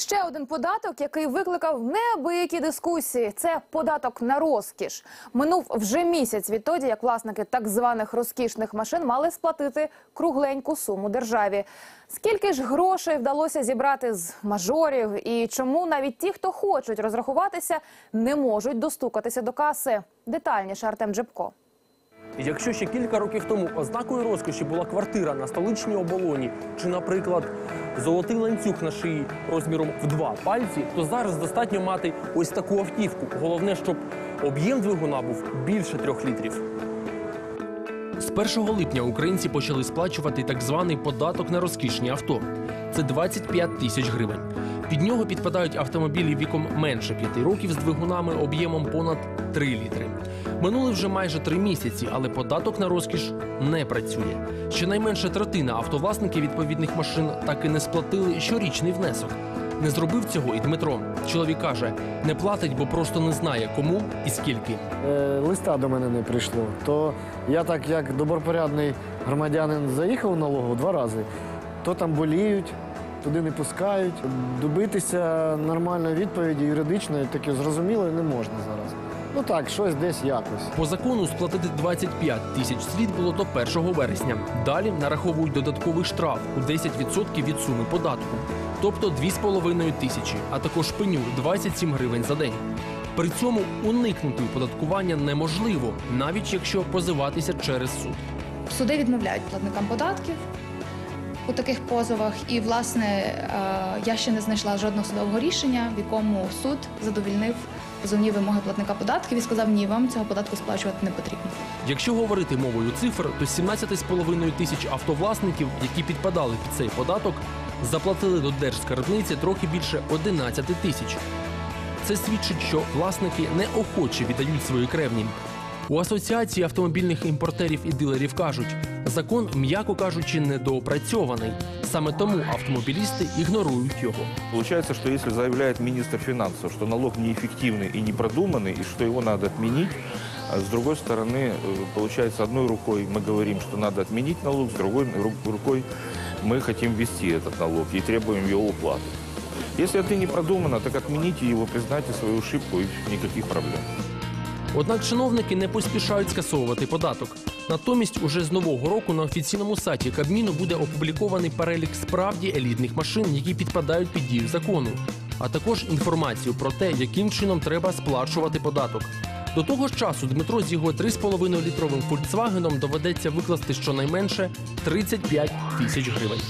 Ще один податок, який викликав неабиякі дискусії. Це податок на розкіш. Минув вже місяць відтоді, як власники так званих розкішних машин мали сплатити кругленьку суму державі. Скільки ж грошей вдалося зібрати з мажорів, і чому навіть ті, хто хочуть розрахуватися, не можуть достукатися до каси? Детальніше Артем Джебко. Якщо ще кілька років тому ознакою розкоші була квартира на столичній оболоні, чи, наприклад, золотий ланцюг на шиї розміром в два пальці, то зараз достатньо мати ось таку автівку. Головне, щоб об'єм двигуна був більше трьох літрів. З 1 липня українці почали сплачувати так званий податок на розкішні авто. Це 25 тисяч гривень. Під нього підпадають автомобілі віком менше 5 років з двигунами об'ємом понад 3 літри. Минули вже майже три місяці, але податок на розкіш не працює. Щонайменше третина автовласників відповідних машин так і не сплатили щорічний внесок. Не зробив цього і Дмитро. Чоловік каже, не платить, бо просто не знає кому і скільки. Е, листа до мене не прийшло. То я так, як добропорядний громадянин, заїхав в налогу два рази, то там боліють, туди не пускають. Добитися нормальної відповіді юридичної, таке зрозумілої, не можна зараз. Ну так, щось десь якось. По закону сплатити 25 тисяч слід було до 1 вересня. Далі нараховують додатковий штраф у 10% від суми податку, тобто 2,5 тисячі, а також пеню 27 гривень за день. При цьому уникнути оподаткування неможливо, навіть якщо позиватися через суд. Суди відмовляють платникам податків у таких позовах. І, власне, е, я ще не знайшла жодного судового рішення, в якому суд задовільнив позовні вимоги платника податків і сказав, ні, вам цього податку сплачувати не потрібно. Якщо говорити мовою цифр, то 17,5 тисяч автовласників, які підпадали під цей податок, заплатили до держскарбниці трохи більше 11 тисяч. Це свідчить, що власники неохоче віддають свої кревні. У асоціації автомобільних імпортерів і дилерів кажуть, закон, м'яко кажучи, недоопрацьований. Саме тому автомобілісти ігнорують його. Получается, что если заявляет министр финансов, что налог неэффективный и непродуманный, и что его надо отменить, а с другой стороны, э, получается, одной рукой мы говорим, что надо отменить налог, с другой ру- рукой мы хотим ввести этот налог и требуем его уплаты. Если это не продумано, так отмените его, признайте свою ошибку и никаких проблем. Однак чиновники не поспішають скасовувати податок. Натомість, уже з нового року на офіційному сайті Кабміну буде опублікований перелік справді елітних машин, які підпадають під дію закону, а також інформацію про те, яким чином треба сплачувати податок. До того ж часу Дмитро з його 3,5 літровим Фольксвагеном доведеться викласти щонайменше 35 тисяч гривень.